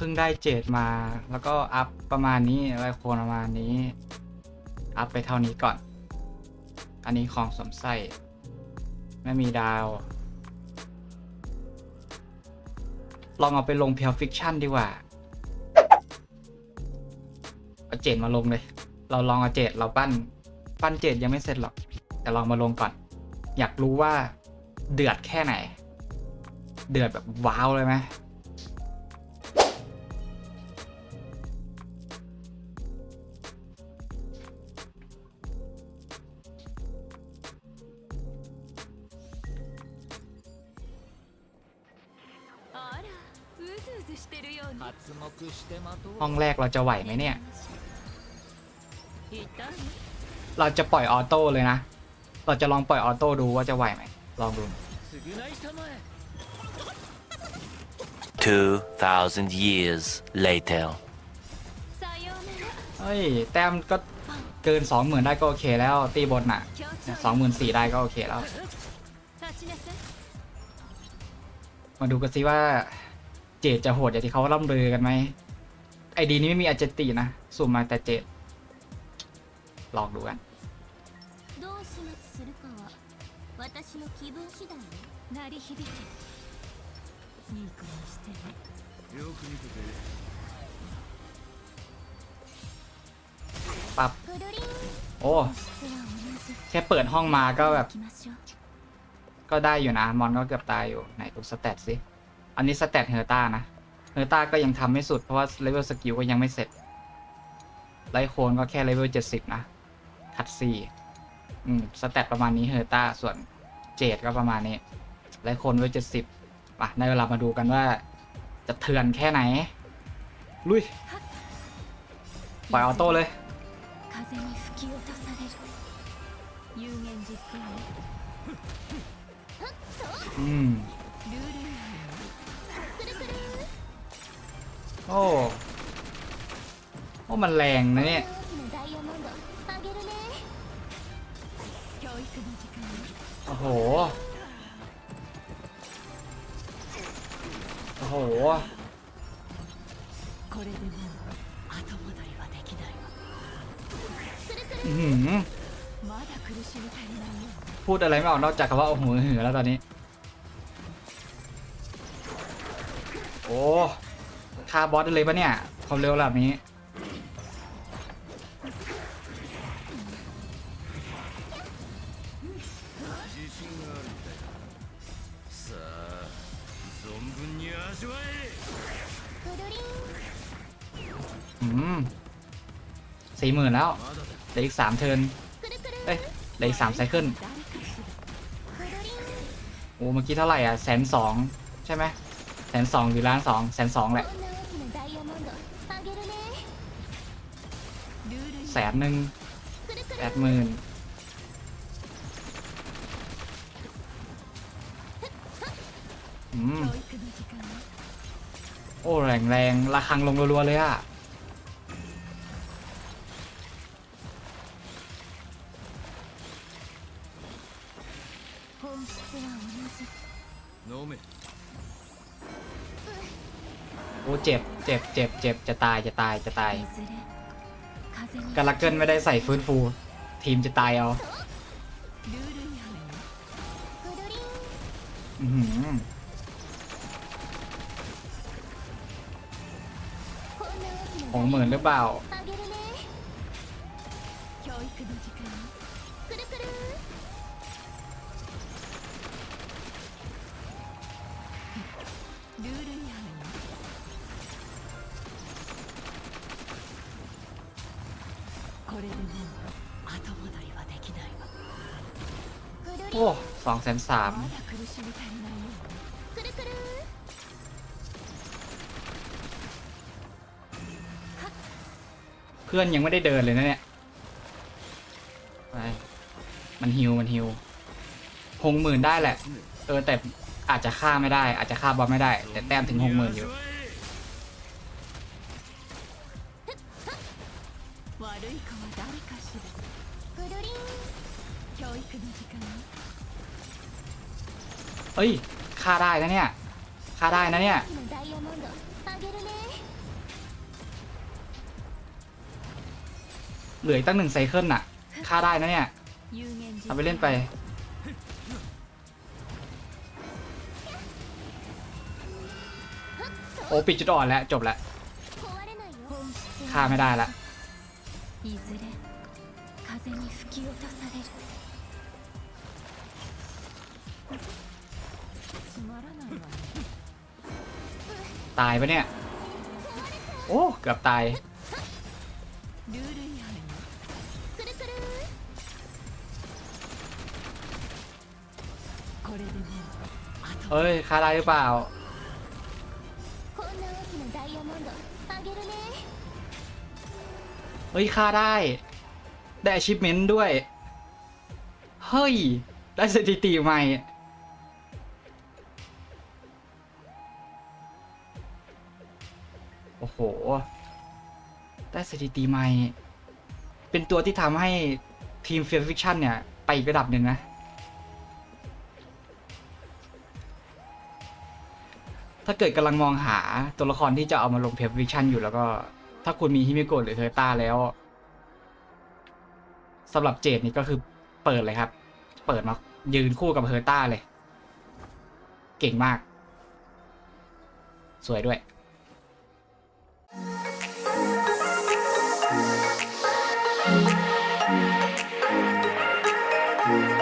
เพิ่งได้เจดมา แล้วก็อัพประมาณนี้ไรโคนประมาณนี้ อัพไปเท่านี้ก่อน อันนี้ของสมใส่ไม่มีดาว ลองเอาไปลงเพียวฟิกชันดีกว่า เอาเจดมาลงเลย เราลองเอาเจดเราปั้น ปั้นเจดยังไม่เสร็จหรอก แต่ลองมาลงก่อน อยากรู้ว่าเดือดแค่ไหน เดือดแบบว้าวเลยไหม ห้องแรกเราจะไหวไหมเนี่ย เราจะปล่อยออโต้เลยนะ เราจะลองปล่อยออโต้ดูว่าจะไหวไหมลองดู Two thousand years later เฮ้ย แต้มก็เกินสองหมื่นได้ก็โอเคแล้ว ตีบนน่ะสองหมื่นสี่ได้ก็โอเคแล้ว มาดูกันซิว่า เจดจะโหดอย่างที่เขาล่ำเรือกันไหมไอดีนี้ไม่มีอาจตินะสุ่มมาแต่เจดลองดูกันปับโอ้แค่เปิดห้องมาก็แบบ ก็ได้อยู่นะ มอนก็เกือบตายอยู่ ไหนดูสเตตสิ อันนี้สแตทเฮอร์ต้านะ เฮอร์ต้าก็ยังทำไม่สุดเพราะว่าเลเวลสกิลก็ยังไม่เสร็จ ไลโคนก็แค่เลเวลเจ็ดสิบนะทัดซีอืมสแตทประมาณนี้เฮอร์ต้าส่วนเจดก็ประมาณนี้ ไลโคนเลเวลเจ็ดสิบอะในเวลามาดูกันว่า จะเถื่อนแค่ไหน ลุยปล่อยออโต้เลยอืม โอ้ โอ้ มันแรงนะเนี่ย โอ้โห โอ้โหพูดอะไรไม่ออกนอกจากคำว่าโอ้โหหือแล้วตอนนี้ โอ้ฆ่าบอสได้เลยปะเนี่ยความเร็วแบบนี้อืมสี่หมื่นแล้วเหลืออีกสามเทินเอ้ยเหลืออีกสามไซเคิลโอ้เมื่อกี้เท่าไหร่อะแสนสองใช่ไหม แสนสองอยู่ล้านสองแสนสองแหละแสนหนึ่งแปดหมื่นโอ้แรงแรงระคังลงรัวๆเลยอะโนเม โอ้เจ็บ เจ็บ เจ็บ เจ็บ จะตาย จะตาย จะตาย いずれ風に กาลักเกิลไม่ได้ใส่ฟื้นฟู ทีมจะตายเอา ルール違反よくるりん อือหือ こんな大きな หกหมื่นหรือเปล่า あげるね教育の時間ねくるくるルール違反 れでもう後戻りはできないわくるりん โอ้สองแสนสาม まだ苦しみ足りないよくるくる เพื่อนยังไม่ได้เดินเลยนะเนี่ยไปมันฮิว มันฮิวหงหมื่นได้แหละ เออ แต่อาจจะฆ่าไม่ได้ อาจจะฆ่าบอสไม่ได้ แต่แต้มถึงหกหมื่นอยู่ 悪い子は誰かしらぐるりん教育の時間เอ้ยฆ่าได้นะเนี่ยฆ่าได้นะเนี่ยเหลืออีกตั้งหนึ่งไซเคิลน่ะฆ่าได้นะเนี่ย有言เอาไปเล่นไปโอ้ปิดจุดอ่อนแล้วจบแล้วฆ่าไม่ได้ละ いずれ風に吹き落とされるつまらないわね ตายปะเนี่ย โอ้ เกือบตาย ルール違反よくるくるこれでもうあと เอ้ยฆ่าได้หรือเปล่า こんな大きなダイヤモンドあげるね เฮ้ยฆ่าได้ ได้ achievement ด้วย เฮ้ย ได้สถิติใหม่ โอ้โห ได้สถิติใหม่ เป็นตัวที่ทำให้ทีม f ฟ i ฟิ c ชั o นเนี่ย ไปอีกระดับหนึ่งนะถ้าเกิดกำลังมองหาตัวละครที่จะเอามาลงเพจวิชั่นอยู่แล้วก็ ถ้าคุณมีฮิมิโกะหรือเทอร์ต้าแล้วสำหรับเจดนี่ก็คือเปิดเลยครับ เปิดมายืนคู่กับเฮอร์ต้าเลย เก่งมาก สวยด้วย Thank.